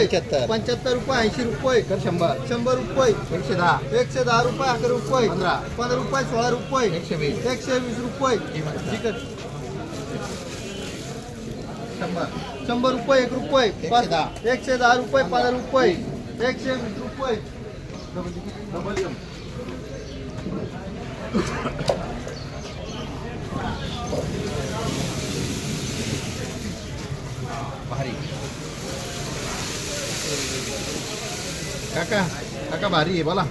पंच्याहत्तर. पंच्याहत्तर रुपये ऐंशी रुपये. कर शंभर. शंभर रुपये. एकशे दहा. एकशे दहा रुपये अकरा रुपये. पंधरा. पंधरा रुपये सोळा रुपये. एकशे वीस. एकशे वीस रुपये. ठीक आहे. शंभर. शंभर रुपये एक रुपये. पाच- दहा. एकशे दहा रुपये पंधरा. रुपये. एकशे वीस रुपये डबल एम भारी काका काका भारी आहे बोला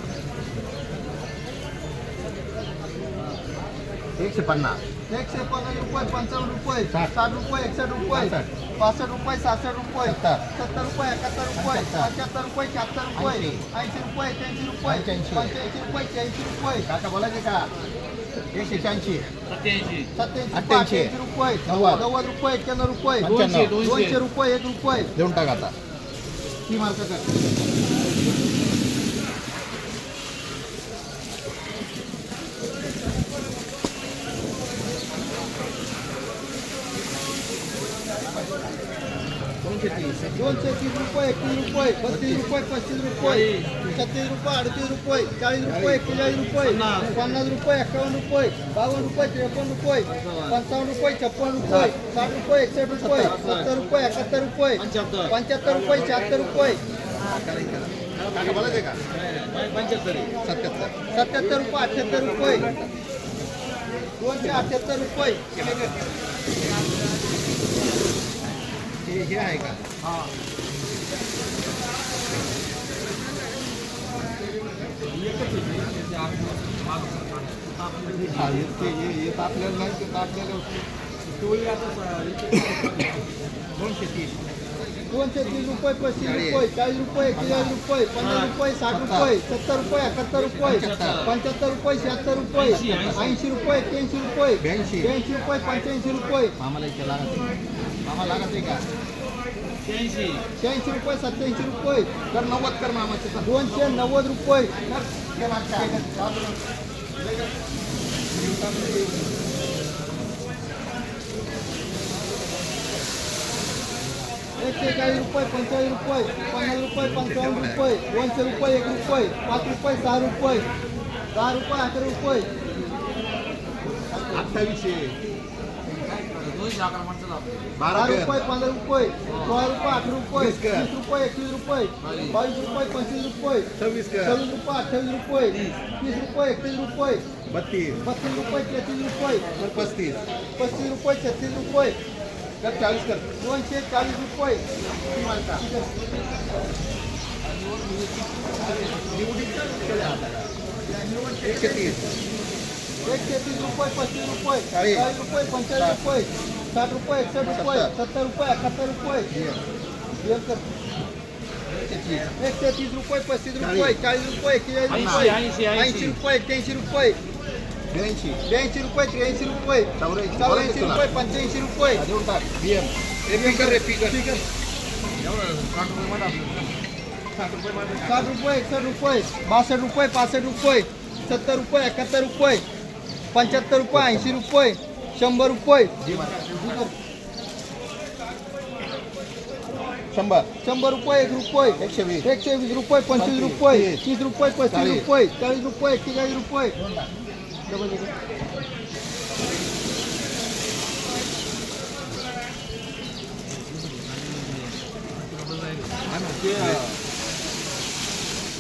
एकशे पन्नास एकशे पन्नास रुपये पंचावन्न रुपये साठ. रुपये एकसष्ट रुपये पासष्ट. पासष्ट रुपये सहासष्ट रुपये सत्तर. रुपये एकाहत्तर रुपये पंच्याहत्तर. रुपये शहात्तर रुपये ऐंशी. रुपये एक्याऐंशी रुपये पंच्याऐंशी. पंच्याऐंशी रुपये शहाऐंशी रुपये काका बोलायचे का एकशे शहाऐंशी सत्याऐंशी अठ्ठ्याऐंशी. रुपये नव्वद. नव्वद रुपये एक्क्याण्णव रुपये. दोनशे रुपये एक रुपये देऊन टाका आता ती मार्क कर दोनशे तीस दोनशे तीस रुपये एकतीस रुपये बत्तीस रुपये पस्तीस रुपये छत्तीस रुपये अडतीस रुपये चाळीस रुपये एक्केचाळीस रुपये पन्नास रुपये एकावन्न रुपये बावन्न रुपये त्रेपन्न रुपये पंचावन्न रुपये छप्पन्न रुपये साठ रुपये एकसष्ट रुपये सत्तर रुपये एकाहत्तर रुपये पंच्याहत्तर. रुपये शहात्तर रुपये. का सत्याहत्तर. सत्याहत्तर रुपये अठ्ठ्याहत्तर रुपये. दोनशे अठ्ठ्याहत्तर रुपये. हे हे आहे का? हा, हे ते हे हे तर आपल्याला नाही ते आपल्याला दोनशे तीस? दोनशे तीस रुपये पस्तीस रुपये चाळीस रुपये एक्केचाळीस रुपये पन्नास रुपये साठ रुपये सत्तर रुपये एकाहत्तर रुपये पंच्याहत्तर रुपये शहात्तर रुपये ऐंशी रुपये एक्क्याऐंशी रुपये ब्याऐंशी. ब्याऐंशी रुपये पंच्याऐंशी रुपये। आहे. मामा लागत आहे का? शहाऐंशी. रुपये सत्याऐंशी रुपये. तर नव्वद कर मामाचे दोनशे नव्वद रुपये. एकशे काही रुपये पंचेचाळीस रुपये पन्नास रुपये पंचावन्न रुपये दोनशे रुपये एक रुपये पाच रुपये सहा रुपये दहा रुपये अकरा रुपये. अठ्ठावीसशे. बारा. रुपये. पंधरा रुपये सोळा रुपये अठरा रुपये वीस रुपये एकवीस रुपये बावीस. रुपये पंचवीस रुपये सव्वीस सव्वीस रुपये अठ्ठावीस रुपये तीस. रुपये एकतीस रुपये बत्तीस. बत्तीस रुपये तेहतीस रुपये पस्तीस. पस्तीस रुपये छत्तीस रुपये. कर चाळीस कर. दोनशे चाळीस रुपये. एकशे तीस एकशे तीस रुपये पस्तीस रुपये चाळीस. रुपये पंचेचाळीस रुपये साठ रुपये एकसष्ट रुपये सत्तर. रुपये एकाहत्तर रुपये. एकशे तीस रुपये पस्तीस रुपये चाळीस रुपये एक्केचाळीस रुपये ऐंशी रुपये एक्क्याऐंशी रुपये. ब्याऐंशी. ब्याऐंशी रुपये त्र्याऐंशी रुपये. चौऱ्याऐंशी. चौऱ्याऐंशी. रुपये पंच्याऐंशी रुपये. साठ रुपये मध्ये साठ रुपये एकसष्ट रुपये बासष्ट रुपये पासष्ट रुपये सत्तर रुपये एकाहत्तर रुपये. पंच्याहत्तर रुपये ऐंशी रुपये शंभर रुपये. शंभर. शंभर रुपये एक रुपये. एकशे वीस. एकशे वीस रुपये पंचवीस रुपये. तीस रुपये पस्तीस. रुपये. चाळीस रुपये एक्केचाळीस रुपये. डबल.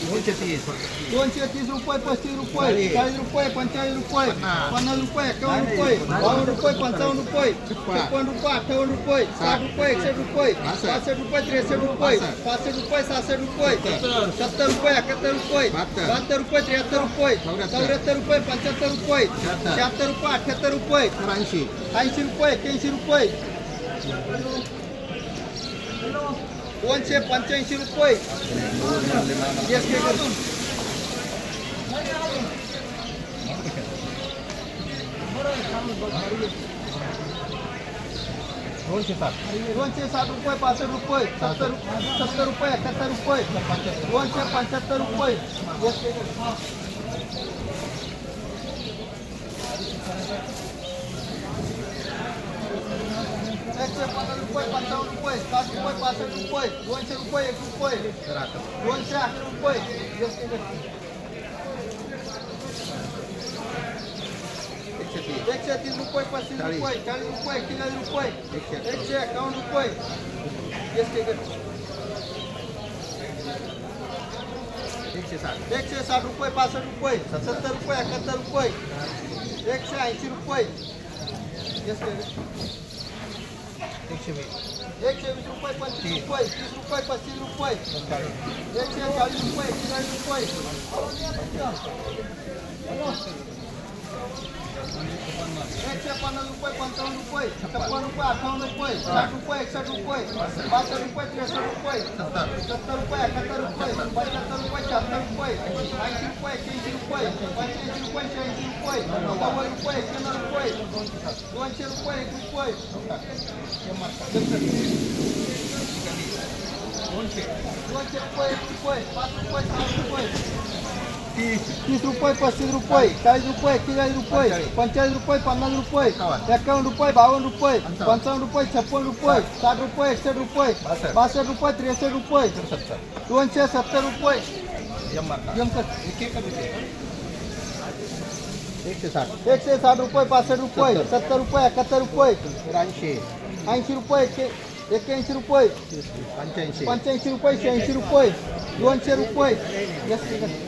दोनशे तीस दोनशे तीस रुपये पस्तीस रुपये चाळीस. रुपये पंचेचाळीस रुपये पन्नास. रुपये एकावन्न रुपये बावन्न रुपये पंचावन्न रुपये छप्पन्न रुपये अठ्ठावन्न रुपये साठ रुपये एकसष्ट रुपये. पासष्ट रुपये त्रेसष्ट रुपये. पासष्ट रुपये सहासष्ट रुपये सत्तर रुपये एकाहत्तर रुपये बहात्तर. रुपये त्र्याहत्तर रुपये चौऱ्याहत्तर. रुपये पंच्याहत्तर रुपये शहात्तर. रुपये अठ्याहत्तर रुपये ऐंशी ऐंशी रुपये एक्क्याऐंशी रुपये दोनशे पंच्याऐंशी रुपये एस के करून दोनशे सात दोनशे साठ रुपये पासष्ट रुपये सत्तर सत्तर रुपये एकाहत्तर रुपये दोनशे पंच्याहत्तर रुपये एस के साठ रुपये दोनशे रुपये एक रुपये दोनशे अकरा रुपये एकशे तीस रुपये पस्तीस रुपये चाळीस रुपये एक्केचाळीस रुपये एकशे एकावन्न रुपये एकशे साठ एकशे साठ रुपये पासष्ट रुपये सत्तर रुपये एकाहत्तर रुपये एकशे ऐंशी रुपये एकशे वीस. एकशे वीस रुपये पंचवीस रुपये तीस रुपये पस्तीस रुपये. एकशे चाळीस रुपये एक्केचाळीस रुपये. પંદર રૂપિયા પંચાવન રૂપિયા છપ્પન રૂપિયા અઠાવન રૂપિયા સાઠ રૂપિયા એકસઠ રૂપિયા બાસઠ રૂપિયા ત્રેસઠ રૂપિયા સત્તર રૂપિયા એકાત્તર રૂપિયા પંચોતેર રૂપિયા છત્તર રૂપિયા એસી રૂપિયા એક્યાસી રૂપિયા પંચ્યાસી રૂપિયા છ્યાસી રૂપિયા નવ્વાણું રૂપિયા એક્યાણું રૂપિયા ત્રણસો રૂપિયા એક રૂપિયા ત્રણસો રૂપિયા એક રૂપિયા પાંચ રૂપિયા સાત રૂપિયા तीस रुपये पस्तीस रुपये चाळीस रुपये एक्केचाळीस रुपये पंचेचाळीस. रुपये पन्नास रुपये एक्कावन्न रुपये बावन्न रुपये पंचावन्न. रुपये छप्पन रुपये साठ. रुपये एकसष्ट रुपये बासष्ट. रुपये त्रेसष्ट रुपये दोनशे सत्तर रुपये. एकशे साठ. एकशे साठ रुपये पासष्ट रुपये सत्तर. रुपये एकाहत्तर रुपये. ऐंशी ऐंशी रुपये एक्के एक्क्याऐंशी रुपये. पंच्याऐंशी. पंच्याऐंशी रुपये शहाऐंशी रुपये. दोनशे रुपये? एकशे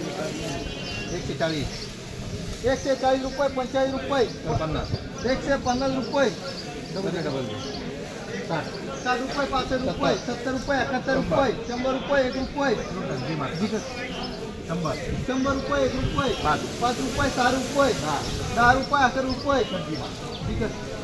चाळीस एकशे चाळीस रुपये पंचेचाळीस रुपये. पन्नास एकशे पन्नास रुपये. डबल डबल साठ. साठ रुपये पासष्ट रुपये सत्तर. रुपये एकाहत्तर रुपये शंभर रुपये एक रुपये. शंभर. शंभर रुपये एक रुपये. पाच. पाच रुपये सहा रुपये. दहा. रुपये अकरा रुपये.